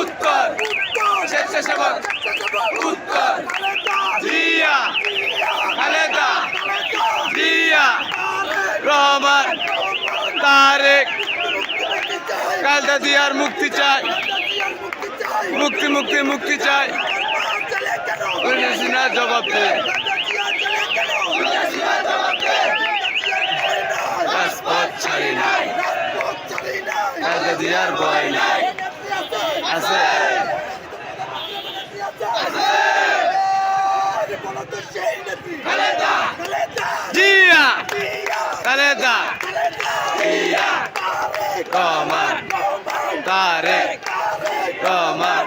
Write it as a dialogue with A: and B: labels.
A: উত্তর। স্বেচ্ছাসেবক। উত্তর। জিয়া। খালেদা। জিয়া। রহমান। তারেক। খালেদা জিয়ার মুক্তি চাই। মুক্তি মুক্তি মুক্তি চাই। জবাব দে। কালকে দিয়ার ভয় নাই। আছে। জিয়া। খালেদা। জিয়া। কমার তারেক। কমার